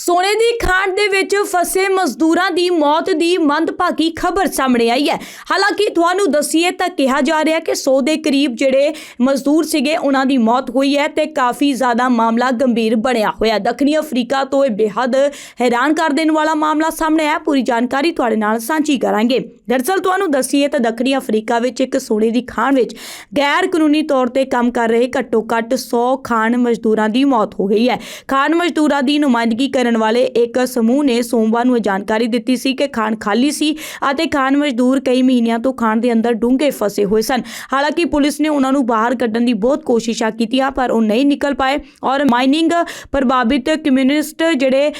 ਸੋਨੇ ਦੀ ਖਾਣ ਦੇ ਵਿੱਚ ਫਸੇ ਮਜ਼ਦੂਰਾਂ ਦੀ ਮੌਤ ਦੀ ਮੰਦਭਾਗੀ ਖਬਰ ਸਾਹਮਣੇ ਆਈ ਹੈ। ਹਾਲਾਂਕਿ ਤੁਹਾਨੂੰ ਦੱਸੀਏ ਤਾਂ ਕਿਹਾ ਜਾ ਰਿਹਾ ਕਿ 100 ਦੇ ਕਰੀਬ ਜਿਹੜੇ ਮਜ਼ਦੂਰ ਸੀਗੇ, ਉਹਨਾਂ ਦੀ ਮੌਤ ਹੋਈ ਹੈ ਤੇ ਕਾਫੀ ਜ਼ਿਆਦਾ ਮਾਮਲਾ ਗੰਭੀਰ ਬਣਿਆ ਹੋਇਆ। ਦੱਖਣੀ ਅਫਰੀਕਾ ਤੋਂ ਇਹ ਬੇहद ਹੈਰਾਨ ਕਰ ਦੇਣ ਵਾਲਾ ਮਾਮਲਾ ਸਾਹਮਣੇ ਆਇਆ। ਪੂਰੀ ਜਾਣਕਾਰੀ ਤੁਹਾਡੇ ਨਾਲ ਸਾਂਝੀ ਕਰਾਂਗੇ। ਦਰਅਸਲ ਤੁਹਾਨੂੰ ਦੱਸੀਏ ਤਾਂ ਦੱਖਣੀ ਅਫਰੀਕਾ ਵਿੱਚ ਇੱਕ ਸੋਨੇ ਦੀ ਖਾਣ ਵਿੱਚ ਗੈਰ ਕਾਨੂੰਨੀ ਤੌਰ ਤੇ ਕੰਮ ਕਰ ਰਹੇ ਘੱਟੋ ਘੱਟ 100 ਖਾਣ ਮਜ਼ਦੂਰਾਂ ਦੀ ਮੌਤ ਹੋ ਗਈ ਹੈ। ਖਾਣ ਮਜ਼ਦੂਰਾਂ ਦੀ ਨੁਮਾਇੰਦਗੀ ਕਰਨ ਵਾਲੇ ਇੱਕ ਸਮੂਹ ਨੇ ਸੋਮਵਾਰ ਨੂੰ ਇਹ ਜਾਣਕਾਰੀ ਦਿੱਤੀ ਸੀ ਕਿ ਖਾਣ ਖਾਲੀ ਸੀ ਅਤੇ ਖਾਣ ਮਜ਼ਦੂਰ ਕਈ ਮਹੀਨਿਆਂ ਤੋਂ ਖਾਣ ਦੇ ਅੰਦਰ ਡੂੰਘੇ ਫਸੇ ਹੋਏ ਸਨ। ਹਾਲਾਂਕਿ ਪੁਲਿਸ ਨੇ ਉਹਨਾਂ ਨੂੰ ਬਾਹਰ ਕੱਢਣ ਦੀ ਬਹੁਤ ਕੋਸ਼ਿਸ਼ਾਂ ਕੀਤੀਆਂ ਪਰ ਉਹ ਨਹੀਂ ਨਿਕਲ ਪਾਏ ਔਰ ਮਾਈਨਿੰਗ ਪ੍ਰਭਾਵਿਤ ਕਮਿਊਨਿਸਟ ਜਿਹੜੇ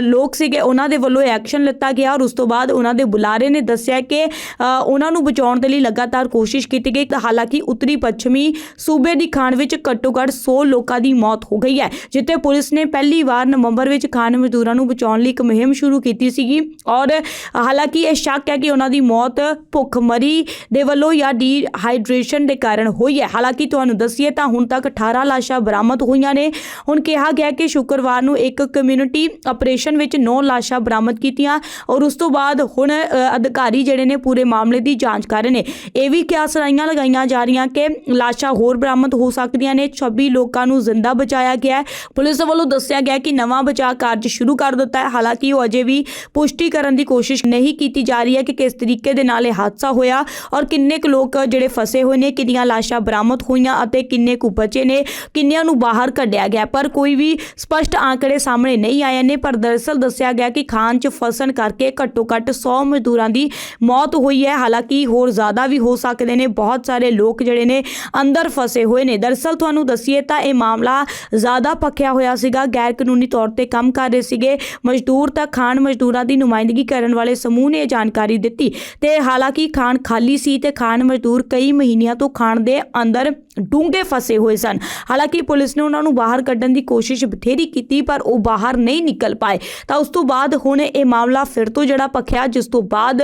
ਲੋਕ ਸੀਗੇ ਉਹਨਾਂ ਦੇ ਵੱਲੋਂ ਐਕਸ਼ਨ ਲਿੱਤਾ ਗਿਆ ਔਰ ਉਸ ਤੋਂ ਬਾਅਦ ਉਹਨਾਂ ਦੇ ਬੁਲਾਰੇ ਨੇ ਦੱਸਿਆ ਕਿ ਉਹਨਾਂ ਨੂੰ ਬਚਾਉਣ ਦੇ ਲਈ ਲਗਾਤਾਰ ਕੋਸ਼ਿਸ਼ ਕੀਤੀ ਗਈ। ਹਾਲਾਂਕਿ ਉੱਤਰੀ ਪੱਛਮੀ ਸੂਬੇ ਦੀ ਖਾਣ ਵਿੱਚ ਘੱਟੋ ਘੱਟ 100 ਲੋਕਾਂ ਦੀ ਮੌਤ ਹੋ ਗਈ ਹੈ, ਜਿੱਥੇ ਪੁਲਿਸ ਨੇ ਪਹਿਲੀ ਵਾਰ ਨਵੰਬਰ ਵਿੱਚ ਖਾਣ ਮਜ਼ਦੂਰਾਂ ਨੂੰ ਬਚਾਉਣ ਲਈ ਇੱਕ ਮੁਹਿੰਮ ਸ਼ੁਰੂ ਕੀਤੀ ਸੀਗੀ ਔਰ ਹਾਲਾਂਕਿ ਇਹ ਸ਼ੱਕ ਹੈ ਕਿ ਉਹਨਾਂ ਦੀ ਮੌਤ ਭੁੱਖਮਰੀ ਦੇ ਵੱਲੋਂ ਜਾਂ ਡੀਹਾਈਡਰੇਸ਼ਨ ਦੇ ਕਾਰਨ ਹੋਈ ਹੈ। ਹਾਲਾਂਕਿ ਤੁਹਾਨੂੰ ਦੱਸੀਏ ਤਾਂ ਹੁਣ ਤੱਕ 18 ਲਾਸ਼ਾਂ ਬਰਾਮਦ ਹੋਈਆਂ ਨੇ। ਹੁਣ ਕਿਹਾ ਗਿਆ ਕਿ ਸ਼ੁੱਕਰਵਾਰ ਨੂੰ ਇੱਕ ਕਮਿਊਨਿਟੀ ਆਪਰੇਸ਼ਨ ਵਿੱਚ 9 ਲਾਸ਼ਾਂ ਬਰਾਮਦ ਕੀਤੀਆਂ ਔਰ ਉਸ ਤੋਂ ਬਾਅਦ ਹੁਣ ਅਧਿਕਾਰੀ ਜਿਹੜੇ ਨੇ ਪੂਰੇ ਮਾਮਲੇ ਦੀ ਜਾਂਚ ਕਰ ਰਹੇ ਨੇ। ਇਹ ਵੀ ਕਿਆ ਸਰਾਈਆਂ ਲਗਾਈਆਂ ਜਾ ਰਹੀਆਂ ਕਿ ਲਾਸ਼ਾਂ ਹੋਰ ਬਰਾਮਦ ਹੋ ਸਕਦੀਆਂ ਨੇ। 26 ਲੋਕਾਂ ਨੂੰ ਜ਼ਿੰਦਾ ਬਚਾਇਆ ਗਿਆ ਹੈ। ਪੁਲਿਸ ਵੱਲੋਂ ਦੱਸਿਆ ਗਿਆ ਕਿ ਨਵਾਂ ਬਚਾਅ ਕਾਰਜ ਸ਼ੁਰੂ ਕਰ ਦਿੱਤਾ ਹੈ। ਹਾਲਾਂਕਿ ਉਹ ਅਜੇ ਵੀ ਪੁਸ਼ਟੀ ਕਰਨ ਦੀ ਕੋਸ਼ਿਸ਼ ਨਹੀਂ ਕੀਤੀ ਜਾ ਰਹੀ ਹੈ ਕਿ ਕਿਸ ਤਰੀਕੇ ਦੇ ਨਾਲ ਇਹ ਹਾਦਸਾ ਹੋਇਆ ਔਰ ਕਿੰਨੇ ਕੁ ਲੋਕ ਜਿਹੜੇ ਫਸੇ ਹੋਏ ਨੇ, ਕਿੰਨੀਆਂ ਲਾਸ਼ਾਂ ਬਰਾਮਦ ਹੋਈਆਂ ਅਤੇ ਕਿੰਨੇ ਕੁ ਬਚੇ ਨੇ, ਕਿੰਨਿਆਂ ਨੂੰ ਬਾਹਰ ਕੱਢਿਆ ਗਿਆ ਪਰ ਕੋਈ ਵੀ ਸਪਸ਼ਟ ਆંકੜੇ ਸਾਹਮਣੇ ਨਹੀਂ ਆਏ ਨੇ, ਪਰ ਦਰਅਸਲ ਦੱਸਿਆ ਗਿਆ ਕਿ ਖਾਨ 'ਚ ਫਸਣ ਕਰਕੇ ਘੱਟੋ ਘੱਟ 100 ਮਜ਼ਦੂਰਾਂ ਦੀ ਮੌਤ ਹੋਈ ਹੈ। ਹਾਲਾਂਕਿ ਹੋਰ ਜ਼ਿਆਦਾ ਵੀ ਹੋ ਸਕਦੇ ਨੇ। ਬਹੁਤ ਸਾਰੇ ਲੋਕ ਜਿਹੜੇ ਨੇ ਅੰਦਰ ਫਸੇ ਹੋਏ ਨੇ। ਦਰਅਸਲ ਤੁਹਾਨੂੰ ਦੱਸੀਏ ਤਾਂ ਇਹ ਮਾਮਲਾ ਜ਼ਿਆਦਾ ਪੱਕਿਆ ਹੋਇਆ ਸੀਗਾ। ਗੈਰ ਕਾਨੂੰਨੀ ਤੌਰ ਤੇ ਕੰਮ ਕਰ ਰਹੇ ਸੀਗੇ। ਮਜ਼ਦੂਰ ਤਾਂ ਖਾਨ ਮਜ਼ਦੂਰਾਂ ਦੀ ਨੁਮਾਇੰਦਗੀ ਕਰਨ ਵਾਲੇ ਸਮੂਹ ਨੇ ਇਹ ਜਾਣਕਾਰੀ ਦਿੱਤੀ। ਤੇ ਹਾਲਾਂਕਿ ਖਾਨ ਖਾਲੀ ਸੀ ਤੇ ਖਾਨ ਮਜ਼ਦੂਰ ਕਈ ਮਹੀਨਿਆਂ ਤੋਂ ਖਾਨ ਦੇ ਅੰਦਰ ਡੂੰਘੇ ਫਸੇ ਹੋਏ ਸਨ। ਹਾਲਾਂਕਿ ਪੁਲਿਸ ਨੇ ਉਹਨਾਂ ਨੂੰ ਬਾਹਰ ਕੱਢਣ ਦੀ ਕੋਸ਼ਿਸ਼ ਬਥੇਰੀ ਕੀਤੀ, ਪਰ ਉਹ ਬਾਹਰ ਨਹੀਂ ਨਿਕਲ ਪਾਏ। ਤਾਂ ਉਸ ਤੋਂ ਬਾਅਦ ਹੁਣ ਇਹ ਮਾਮਲਾ ਫਿਰ ਤੋਂ ਜਿਹੜਾ ਪੱਖਿਆ ਜਿਸ ਤੋਂ ਬਾਅਦ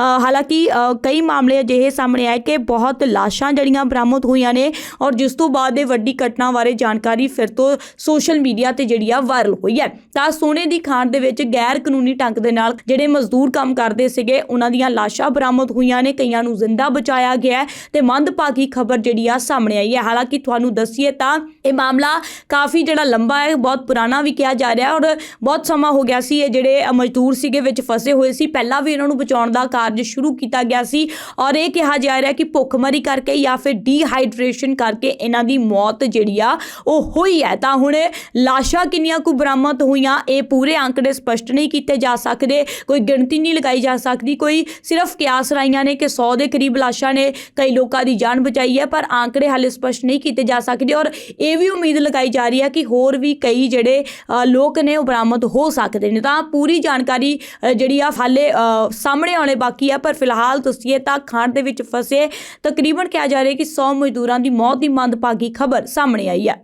ਹਾਲਾਂਕਿ ਕਈ ਮਾਮਲੇ ਅਜਿਹੇ ਸਾਹਮਣੇ ਆਏ ਕਿ ਬਹੁਤ ਲਾਸ਼ਾਂ ਜੜੀਆਂ ਬਰਾਮਦ ਹੋਈਆਂ ਨੇ ਔਰ ਜਿਸ ਤੋਂ ਬਾਅਦ ਇਹ ਵੱਡੀ ਘਟਨਾ ਬਾਰੇ ਜਾਣਕਾਰੀ ਫਿਰ ਤੋਂ ਸੋਸ਼ਲ ਮੀਡੀਆ ਤੇ ਜਿਹੜੀ ਆ ਵਾਇਰਲ ਹੋਈ ਹੈ। ਤਾਂ ਸੋਨੇ ਦੀ ਖਾਣ ਦੇ ਵਿੱਚ ਗੈਰ ਕਾਨੂੰਨੀ ਢੰਗ ਦੇ ਨਾਲ ਜਿਹੜੇ ਮਜ਼ਦੂਰ ਕੰਮ ਕਰਦੇ ਸੀਗੇ, ਉਹਨਾਂ ਦੀਆਂ ਲਾਸ਼ਾਂ ਬਰਾਮਦ ਹੋਈਆਂ ਨੇ, ਕਈਆਂ ਨੂੰ ਜ਼ਿੰਦਾ ਬਚਾਇਆ ਗਿਆ ਹੈ ਤੇ ਮੰਦਭਾਗੀ ਖਬਰ ਜਿਹੜੀ ਆ ਸਾਹਮਣੇ ਆਈ ਹੈ। ਹਾਲਾਂਕਿ ਤੁਹਾਨੂੰ ਦੱਸੀਏ ਤਾਂ ਇਹ ਮਾਮਲਾ ਕਾਫੀ ਜਿਹੜਾ ਲੰਬਾ ਹੈ, ਬਹੁਤ ਪੁਰਾਣਾ ਵੀ ਕਿਹਾ ਜਾ ਰਿਹਾ ਔਰ ਬਹੁਤ ਸਮਾਂ ਹੋ ਗਿਆ ਸੀ ਇਹ ਜਿਹੜੇ ਮਜ਼ਦੂਰ ਸੀਗੇ ਵਿੱਚ ਫਸੇ ਹੋਏ ਸੀ। ਪਹਿਲਾਂ ਵੀ ਇਹਨਾਂ ਨੂੰ ਬਚਾਉਣ ਦਾ ਕਾਰਜ ਸ਼ੁਰੂ ਕੀਤਾ ਗਿਆ ਸੀ ਔਰ ਇਹ ਕਿਹਾ ਜਾ ਰਿਹਾ ਕਿ ਭੁੱਖਮਰੀ ਕਰਕੇ ਜਾਂ ਫਿਰ ਡੀਹਾਈਡਰੇਸ਼ਨ ਕਰਕੇ ਇਹਨਾਂ ਦੀ ਮੌਤ ਜਿਹੜੀ ਆ, ਉਹ ਹੋਈ ਹੈ। ਤਾਂ ਹੁਣ ਲਾਸ਼ਾਂ ਕਿੰਨੀਆਂ ਕੁ ਬਰਾਮਦ ਹੋਈਆਂ, ਇਹ ਪੂਰੇ ਅੰਕੜੇ ਸਪਸ਼ਟ ਨਹੀਂ ਕੀਤੇ ਜਾ ਸਕਦੇ। ਕੋਈ ਗਿਣਤੀ ਨਹੀਂ ਲਗਾਈ ਜਾ ਸਕਦੀ। ਕੋਈ ਸਿਰਫ ਕਿਆਸ ਰਾਈਆਂ ਨੇ ਕਿ 100 ਦੇ ਕਰੀਬ ਲਾਸ਼ਾਂ ਨੇ ਕਈ ਲੋਕਾਂ ਦੀ ਜਾਨ ਬਚਾਈ ਹੈ, ਪਰ ਅੰਕੜੇ ਹਾਲੇ ਸਪਸ਼ਟ ਨਹੀਂ ਕੀਤੇ ਜਾ ਸਕਦੇ ਔਰ ਇਹ ਵੀ ਉਮੀਦ ਲਗਾਈ ਜਾ ਰਹੀ ਹੈ ਕਿ ਹੋਰ ਵੀ ਕਈ ਜਿਹੜੇ ਲੋਕ ਨੇ ਉਹ ਬਰਾਮਦ ਹੋ ਸਕਦੇ ਨੇ। ਤਾਂ ਪੂਰੀ ਜਾਣਕਾਰੀ ਜਿਹੜੀ ਆ ਹਾਲੇ ਸਾਹਮਣੇ ਆਉਣੇ ਬਾਕੀ ਆ, ਪਰ ਫਿਲਹਾਲ ਤੁਸੀਂ ਇਹ ਤਾਂ ਖਾਣ ਦੇ ਵਿੱਚ ਫਸੇ। ਤਕਰੀਬਨ ਕਿਹਾ ਜਾ ਰਿਹਾ ਕਿ 100 ਮਜ਼ਦੂਰਾਂ ਦੀ ਮੌਤ ਦੀ ਮੰਦਭਾਗੀ ਖਬਰ ਸਾਹਮਣੇ ਆਈ ਹੈ।